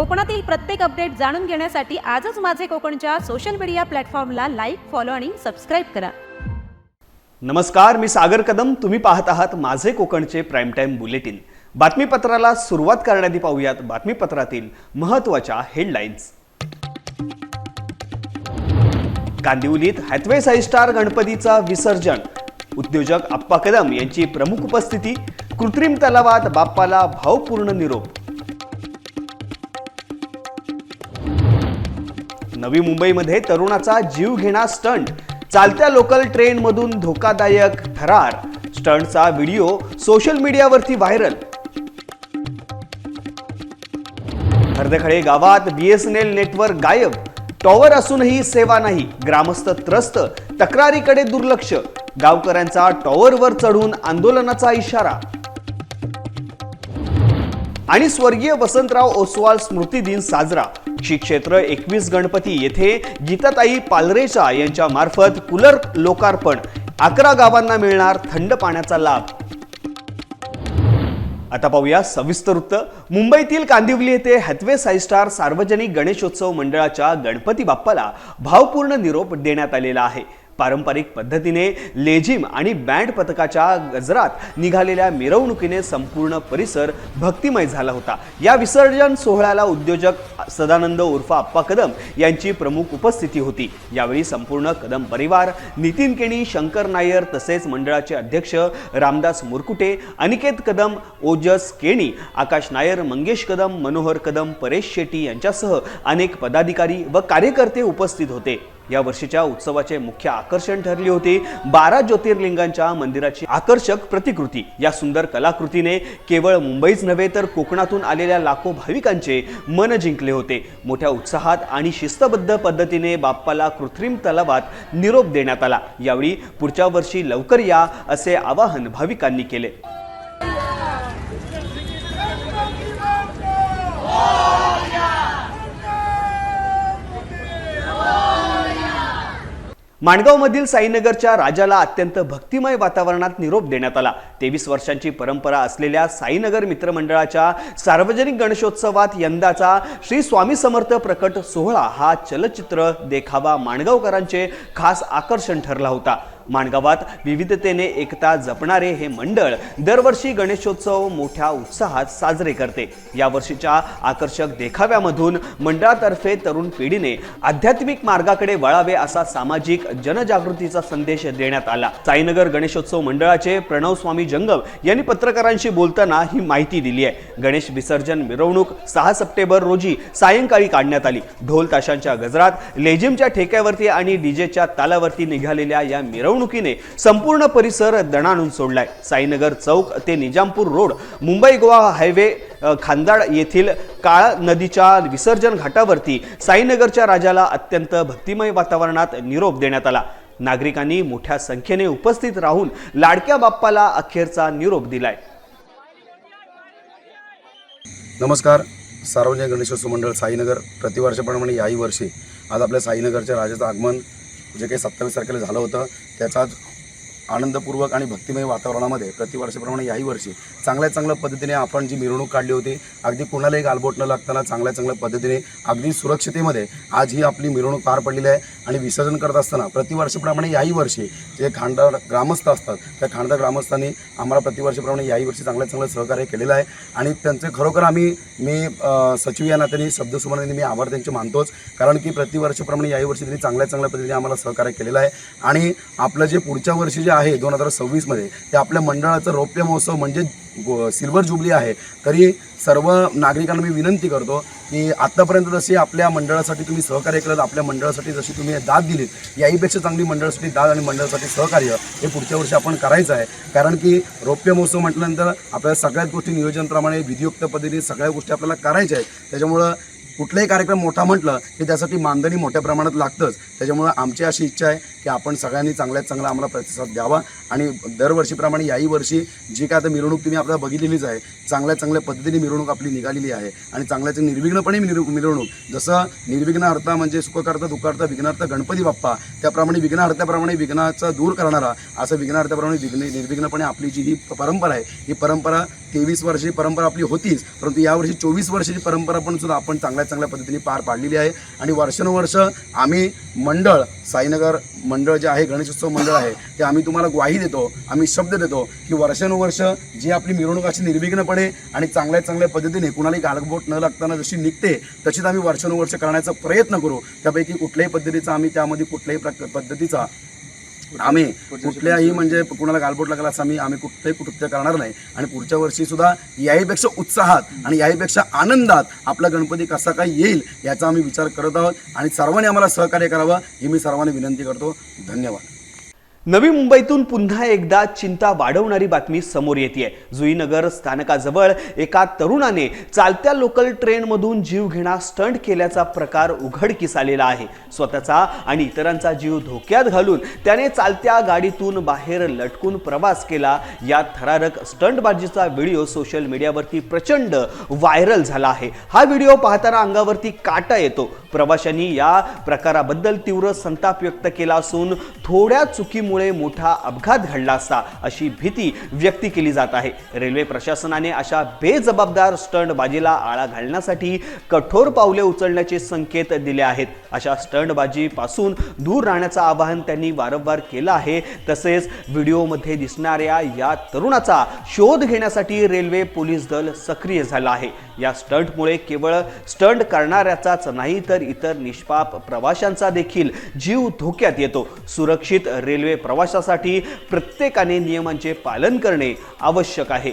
कोकणातील प्रत्येक अपडेट जाणून घेण्यासाठी आजच माझे कोकणच्या सोशल मीडिया प्लॅटफॉर्मला लाईक फॉलो आणि सबस्क्राईब करा. नमस्कार मी सागर कदम. तुम्ही पाहत आहात माझे कोकणचे प्राईम टाईम बुलेटिन बातमीपत्राला सुरुवात करण्याआधी पाहूयात बातमीपत्रातील महत्त्वाच्या हेडलाईन्स कांदिवलीत हॅथवे साई स्टार गणपतीचा विसर्जन. उद्योजक आप्पा कदम यांची प्रमुख उपस्थिती. कृत्रिम तलावात बाप्पाला भावपूर्ण निरोप. नवी मुंबईमध्ये तरुणाचा जीव घेणा स्टंट चालत्या लोकल ट्रेनमधून धोकादायक थरार स्टंटचा व्हिडिओ सोशल मीडियावरती व्हायरल हर्दखळे गावात बीएसएनएल नेटवर्क गायब. टॉवर असूनही सेवा नाही. ग्रामस्थ त्रस्त. तक्रारीकडे दुर्लक्ष. गावकऱ्यांचा टॉवरवर चढून आंदोलनाचा इशारा. आणि स्वर्गीय वसंतराव ओसवाल स्मृती दिन साजरा. श्री क्षेत्र एकवीस गणपती येथे गीताताई पालरेचा यांच्या मार्फत कूलर लोकार्पण. अकरा गावांना मिळणार थंड पाण्याचा लाभ. आता पाहूया सविस्तर वृत्त. मुंबईतील कांदिवली येथे हॅथवे साईस्टार सार्वजनिक गणेशोत्सव मंडळाच्या गणपती बाप्पाला भावपूर्ण निरोप देण्यात आलेला आहे. पारंपरिक पद्धतीने लेझिम आणि बँड पथकाच्या गजरात निघालेल्या मिरवणुकीने संपूर्ण परिसर भक्तिमय झाला होता. या विसर्जन सोहळ्याला उद्योजक सदानंद उर्फ आप्पा कदम यांची प्रमुख उपस्थिती होती. यावेळी संपूर्ण कदम परिवार नितीन केणी शंकर नायर तसेच मंडळाचे अध्यक्ष रामदास मुरकुटे अनिकेत कदम ओजस केणी आकाश नायर मंगेश कदम मनोहर कदम परेश शेट्टी यांच्यासह अनेक पदाधिकारी व कार्यकर्ते उपस्थित होते. या वर्षीच्या उत्सवाचे मुख्य आकर्षण ठरली होती. बारा ज्योतिर्लिंगांच्या मंदिराची आकर्षक प्रतिकृती. या सुंदर कलाकृतीने केवळ मुंबईच नव्हे तर कोकणातून आलेल्या लाखो भाविकांचे मन जिंकले होते. मोठ्या उत्साहात आणि शिस्तबद्ध पद्धतीने बाप्पाला कृत्रिम तलावात निरोप देण्यात आला. यावेळी पुढच्या वर्षी लवकर या असे आवाहन भाविकांनी केले. माणगावमधील साईनगरच्या राजाला अत्यंत भक्तिमय वातावरणात निरोप देण्यात आला. तेवीस वर्षांची परंपरा असलेल्या साईनगर मित्रमंडळाच्या सार्वजनिक गणेशोत्सवात यंदाचा श्री स्वामी समर्थ प्रकट सोहळा हा चलचित्र देखावा माणगावकरांचे खास आकर्षण ठरला होता. माणगावात विविधतेने एकता जपणारे हे मंडळ दरवर्षी गणेशोत्सव मोठ्या उत्साहात साजरे करते. यावर्षीच्या आकर्षक देखाव्यामधून मंडळातर्फे तरुण पिढीने आध्यात्मिक मार्गाकडे वळावे असा सामाजिक जनजागृतीचा संदेश देण्यात आला. साईनगर गणेशोत्सव मंडळाचे प्रणव स्वामी जंगम यांनी पत्रकारांशी बोलताना ही माहिती दिली आहे. गणेश विसर्जन मिरवणूक सहा सप्टेंबर रोजी सायंकाळी काढण्यात आली. ढोल ताशांच्या गजरात लेझिमच्या ठेक्यावरती आणि डीजेच्या तालावरती निघालेल्या या मिरवणुकीने संपूर्ण परिसर दणाणून सोडलाय. साईनगर चौक ते निजामपूर रोड मुंबई गोवा हायवे खांदाड येथील काळा नदीच्या विसर्जन घाटावरती साईनगरच्या राजाला अत्यंत भक्तिमय वातावरणात निरोप देण्यात आला. नागरिकांनी मोठ्या संख्येने उपस्थित राहून लाडक्या बाप्पाला अखेरचा निरोप दिलाय. नमस्कार. सार्वजनिक गणेशोत्सव मंडळ साईनगर. प्रतिवर्षाप्रमाणे याही वर्षी आज आपल्या साईनगरच्या राजाचं आगमन जे काही सत्तावीस तारखेला झालं होतं त्याचाच आनंदपूर्वक आणि भक्तिमय वातावरणामध्ये प्रतिवर्षाप्रमाणे याही वर्षी चांगल्या चांगल्या पद्धतीने आपण जी मिरवणूक काढली होती अगदी कुणालाही गालबोट न लागताना चांगल्या चांगल्या पद्धतीने अगदी सुरक्षितेमध्ये आज ही आपली मिरवणूक पार पडलेली आहे. आणि विसर्जन करत असताना प्रतिवर्षाप्रमाणे याही वर्षी जे खांडा ग्रामस्थ असतात त्या खांडा ग्रामस्थांनी आम्हाला प्रतिवर्षाप्रमाणे याही वर्षी चांगल्या चांगलं सहकार्य केलेलं आहे. आणि त्यांचे खरोखर आम्ही मी सचिव या नात्याने शब्दसुमानाने मी आभार त्यांचे मानतोच. कारण की प्रतिवर्षाप्रमाणे याही वर्षी त्यांनी चांगल्या चांगल्या पद्धतीने आम्हाला सहकार्य केलेलं आहे. आणि आपलं जे पुढच्या वर्षी जे आहे दोन हजार सव्वीसमध्ये ते आपल्या मंडळाचं रौप्य महोत्सव म्हणजे सिल्वर जुबली आहे. तरी सर्व नागरिकांना मी विनंती करतो की आत्तापर्यंत जशी आपल्या मंडळासाठी तुम्ही सहकार्य केलं आपल्या मंडळासाठी जशी तुम्ही दाद दिलीत याहीपेक्षा चांगली मंडळासाठी दाद आणि मंडळासाठी सहकार्य हे पुढच्या वर्षी आपण करायचं आहे. कारण की रौप्य महोत्सव म्हटल्यानंतर आपल्या सगळ्याच गोष्टी नियोजनप्रमाणे विधियुक्त पद्धतीने सगळ्या गोष्टी आपल्याला करायच्या आहेत. त्याच्यामुळं कुठलाही कार्यक्रम मोठा म्हटलं की त्यासाठी मानधनी मोठ्या प्रमाणात लागतंच. त्याच्यामुळं आमची अशी इच्छा आहे की आपण सगळ्यांनी चांगल्यात चांगला आम्हाला प्रतिसाद द्यावा. आणि दरवर्षीप्रमाणे याही वर्षी जी काय आता मिरवणूक तुम्ही आपल्याला बघितलेलीच आहे. चांगल्या चांगल्या पद्धतीने मिरवणूक आपली निघालेली आहे. आणि चांगल्याच निर्विघ्नपणे मिरव मिरवणूक. जसं निर्विघ्न अर्था म्हणजे सुखकर्ता दुःखार्थ विघ्नार्थ गणपती बाप्पा त्याप्रमाणे विघ्नार्थाप्रमाणे विघ्नाचा दूर करणारा असं विघ्नार्थाप्रमाणे विघ्न निर्विघ्नपणे आपली जी ही परंपरा आहे ही परंपरा तेवीस वर्षाची परंपरा आपली होतीच परंतु यावर्षी चोवीस वर्षाची परंपरा पण सुद्धा आपण चांगल्या चांगल्या पद्धतीने पार पाडलेली आहे. आणि वर्षानुवर्ष आम्ही मंडळ साईनगर मंडळ जे आहे गणेशोत्सव मंडळ आहे ते आम्ही तुम्हाला ग्वाही देतो आम्ही शब्द देतो की वर्षानुवर्ष जी आपली मिरवणूक अशी निर्विघ्नपणे आणि चांगल्या चांगल्या पद्धतीने कुणालाही गालबोट न लागताना जशी निघते तशीच आम्ही वर्षानुवर्ष करण्याचा प्रयत्न करू. त्यापैकी कुठल्याही पद्धतीचा आम्ही त्यामध्ये कुठल्याही प्रक पद्धतीचा आम्ही कुठल्याही म्हणजे कुणाला गालबोट लागला असं आम्ही आम्ही कुठलंही कृत्य करणार नाही. आणि पुढच्या वर्षी सुद्धा याहीपेक्षा उत्साहात आणि याहीपेक्षा आनंदात आपला गणपती कसा काय येईल याचा आम्ही विचार करत आहोत. आणि सर्वांनी आम्हाला सहकार्य करावं ही मी सर्वांनी विनंती करतो. धन्यवाद. नवी मुंबईतून पुन्हा एकदा चिंता वाढवणारी बातमी समोर येते जुईनगर स्थानकाजवळ एका तरुणाने चालत्या लोकल ट्रेनमधून जीव घेणा स्टंट केल्याचा प्रकार उघडकीस आलेला आहे. स्वतःचा आणि इतरांचा जीव धोक्यात घालून त्याने चालत्या गाडीतून बाहेर लटकून प्रवास केला. या थरारक स्टंटबाजीचा व्हिडिओ सोशल मीडियावरती प्रचंड व्हायरल झाला आहे. हा व्हिडिओ पाहताना अंगावरती काटा येतो. प्रवाशांनी या प्रकाराबद्दल तीव्र संताप व्यक्त केला असून थोड्या चुकीमुळे मोठा अपघात घडला असता अशी भीती व्यक्त केली जात आहे. रेल्वे प्रशासनाने अशा बेजबाबदार स्टंटबाजीला आळा घालण्यासाठी कठोर पावले उचलण्याचे संकेत दिले आहेत. अशा स्टंटबाजीपासून दूर राहण्याचं आवाहन त्यांनी वारंवार केलं आहे. तसेच व्हिडिओमध्ये दिसणाऱ्या या तरुणाचा शोध घेण्यासाठी रेल्वे पोलीस दल सक्रिय झालं आहे. या स्टंटमुळे केवळ स्टंट करणाऱ्याचाच नाही तर इतर निष्पाप प्रवाशांचा देखील जीव धोक्यात येतो. सुरक्षित रेल्वे प्रवासासाठी प्रत्येकाने नियमांचे पालन करणे आवश्यक आहे.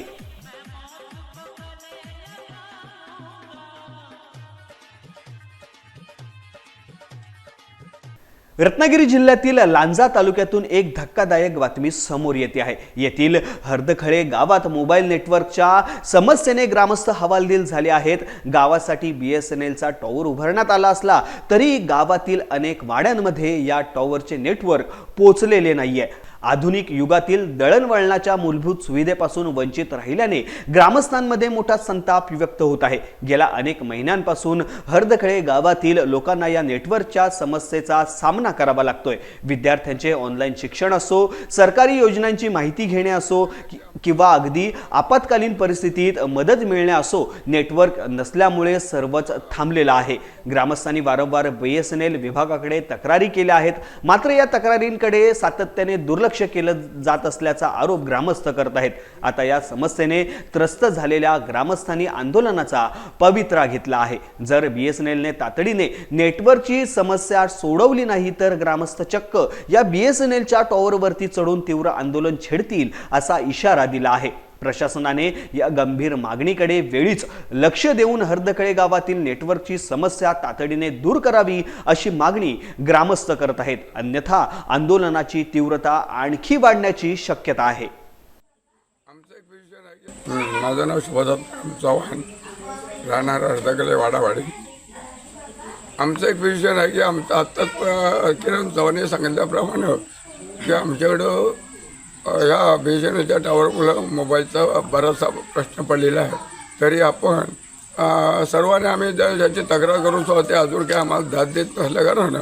रत्नागिरी जिल्ह्यातील लांजा तालुक्यातून एक धक्कादायक बातमी समोर येते आहे. येथील हर्दखळे गावात मोबाईल नेटवर्कच्या समस्येने ग्रामस्थ हवालदिल झाले आहेत. गावासाठी बी एस एन एलचा टॉवर उभारण्यात आला असला तरी गावातील अनेक वाड्यांमध्ये या टॉवरचे नेटवर्क पोचलेले नाही आहे आधुनिक युगातील दळणवळणाच्या मूलभूत सुविधेपासून वंचित राहिल्याने ग्रामस्थांमध्ये मोठा संताप व्यक्त होत आहे. गेल्या अनेक महिन्यांपासून हर्दखळे गावातील लोकांना या नेटवर्कच्या समस्येचा सामना करावा लागतोय. विद्यार्थ्यांचे ऑनलाईन शिक्षण असो सरकारी योजनांची माहिती घेणे असो किंवा अगदी आपत्कालीन परिस्थितीत मदत मिळणे असो नेटवर्क नसल्यामुळे सर्वच थांबलेलं आहे. ग्रामस्थांनी वारंवार बी एस एन एल विभागाकडे तक्रारी केल्या आहेत. मात्र या तक्रारींकडे सातत्याने दुर्लक्ष केलं जात असल्याचा आरोप ग्रामस्थ करत आहेत. आता या समस्येने त्रस्त झालेल्या ग्रामस्थांनी आंदोलनाचा पवित्रा घेतला आहे. जर बी एस एन एलने तातडीने नेटवर्कची समस्या सोडवली नाही तर ग्रामस्थ चक्क या बी एस एन एलच्या टॉवरवरती चढून तीव्र आंदोलन छेडतील असा इशारा दिला आहे. प्रशासनाने या गंभीर मागणीकडे वेळीच लक्ष देऊन हर्दखळे गावातील नेटवर्कची समस्या तातडीने दूर करावी अशी मागणी ग्रामस्थ करत आहेत. अन्यथा आंदोलनाची तीव्रता आणखी वाढण्याची शक्यता आहे. आमचं आहे माझं नाव शिवदत्त चव्हाण. राहणार अर्धगले वाडावाडी. आमचं एक विषय आहे की आमचं आत्ताच किरण चव्हाण सांगितल्याप्रमाणे की आमच्याकडं ह्या बी एस एन एलच्या टावरमुळं मोबाईलचा बराचसा प्रश्न पडलेला आहे. तरी आपण सर्वांनी आम्ही ज्या ज्याची तक्रार करून सुद्धा ते अजून काही आम्हाला दाद देत नसल्या कारण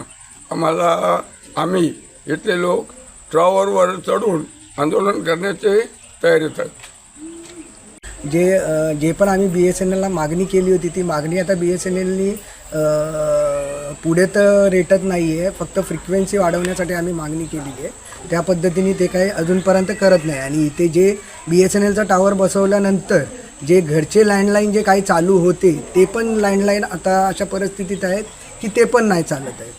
आम्हाला आम्ही इथले लोक ट्रॉवरवर चढून आंदोलन करण्याचे तयारीत आहेत. जे जे पण आम्ही बी एस एन एलला मागणी केली होती ती मागणी आता बी एस एन एलनी पुढे तर रेटत नाही आहे फक्त फ्रिक्वेन्सी वाढवण्यासाठी आम्ही मागणी केलेली आहे. त्या पद्धतीने ते काही अजूनपर्यंत करत नाही. आणि इथे जे बी एस एन एलचा टावर बसवल्यानंतर जे घरचे लँडलाईन जे काही चालू होते ते पण लँडलाईन आता अशा परिस्थितीत आहेत की ते पण नाही चालत आहेत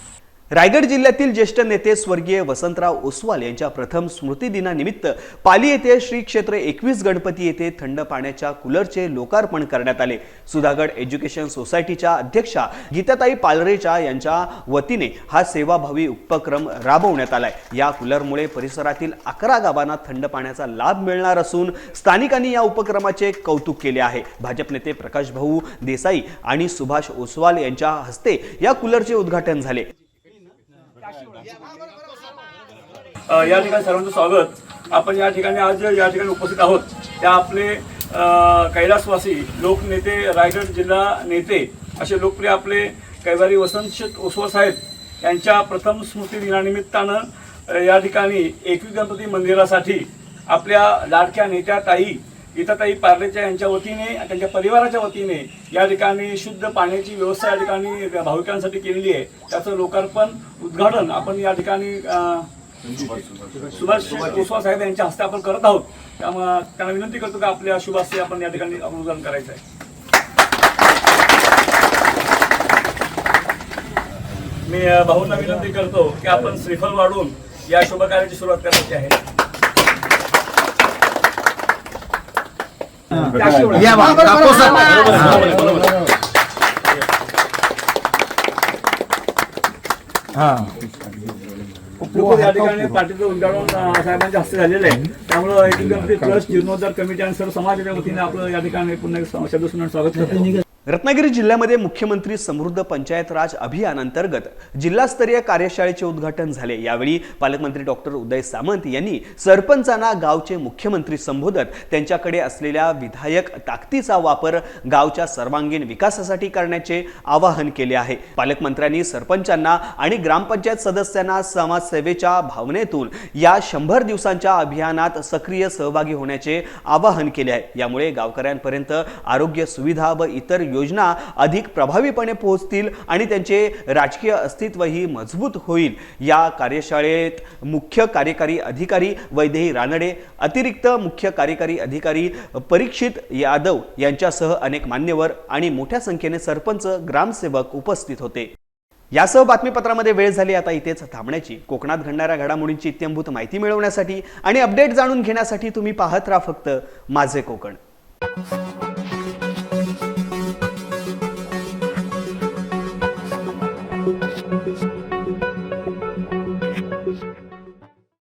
रायगड जिल्ह्यातील ज्येष्ठ नेते स्वर्गीय वसंतराव ओसवाल यांच्या प्रथम स्मृती दिनानिमित्त पाली येथे श्री क्षेत्र एकवीस गणपती येथे थंड पाण्याच्या कूलरचे लोकार्पण करण्यात आले. सुधागड एज्युकेशन सोसायटीच्या अध्यक्षा गीताताई पालरेचा यांच्या वतीने हा सेवाभावी उपक्रम राबवण्यात आलाय. या कूलरमुळे परिसरातील अकरा गावांना थंड पाण्याचा लाभ मिळणार असून स्थानिकांनी या उपक्रमाचे कौतुक केले आहे. भाजप नेते प्रकाश भाऊ देसाई आणि सुभाष ओसवाल यांच्या हस्ते या कूलरचे उद्घाटन झाले. या ठिकाणी सर्वांचं स्वागत. आपण या ठिकाणी आज या ठिकाणी उपस्थित आहोत. त्या आपले कैलासवासी लोकनेते रायगड जिल्हा नेते असे लोकप्रिय आपले कैवारी वसंत शेठ ओसवा साहेब यांच्या प्रथम स्मृती दिनानिमित्तानं या ठिकाणी एकवी गणपती मंदिरासाठी आपल्या लाडक्या नेत्या ताई गीताताई पार्लेच्या यांच्या वतीने त्यांच्या परिवाराच्या वतीने या ठिकाणी शुद्ध पाण्याची व्यवस्था या ठिकाणी भाविकांसाठी केलेली आहे. त्याचं लोकार्पण उद्घाटन आपण या ठिकाणी सुभाष कुशवा साहेब यांच्या हस्ते आपण करत आहोत. त्यामुळे त्यांना विनंती करतो की आपल्या शुभ आपण या ठिकाणी आपण उद्घाटन करायचं आहे. मी भाऊंना विनंती करतो की आपण श्रीफल वाढून या शुभकार्याची सुरुवात करायची आहे. खूप या ठिकाणी पार्टीचं उद्घाटन अ, साहेबांच्या हस्ते झालेलं आहे. त्यामुळं ट्रस्ट जीर्णोद्धार कमिटी आणि सर्व समाजाच्या वतीने आपलं या ठिकाणी पुन्हा एक स्वागत करतो. रत्नागिरी जिल्ह्यामध्ये मुख्यमंत्री समृद्ध पंचायत राज अभियानांतर्गत जिल्हास्तरीय कार्यशाळेचे उद्घाटन झाले. यावेळी पालकमंत्री डॉक्टर उदय सामंत यांनी सरपंचांना गावचे मुख्यमंत्री संबोधत त्यांच्याकडे असलेल्या विधायक ताकदीचा वापर गावच्या सर्वांगीण विकासासाठी करण्याचे आवाहन केले आहे. पालकमंत्र्यांनी सरपंचांना आणि ग्रामपंचायत सदस्यांना समाजसेवेच्या भावनेतून या शंभर दिवसांच्या अभियानात सक्रिय सहभागी होण्याचे आवाहन केले आहे. यामुळे गावकऱ्यांपर्यंत आरोग्य सुविधा व इतर योजना अधिक प्रभावीपणे पोहोचतील आणि त्यांचे राजकीय अस्तित्वही मजबूत होईल. या कार्यशाळेत मुख्य कार्यकारी अधिकारी वैदेही रानडे अतिरिक्त मुख्य कार्यकारी अधिकारी परीक्षित यादव यांच्यासह अनेक मान्यवर आणि मोठ्या संख्येने सरपंच ग्रामसेवक उपस्थित होते. यासह बातमीपत्रामध्ये वेळ झाली आता इथेच थांबण्याची. कोकणात घडणाऱ्या घडामोडींची इत्यंभूत माहिती मिळवण्यासाठी आणि अपडेट जाणून घेण्यासाठी तुम्ही पाहत राहा फक्त माझे कोकण.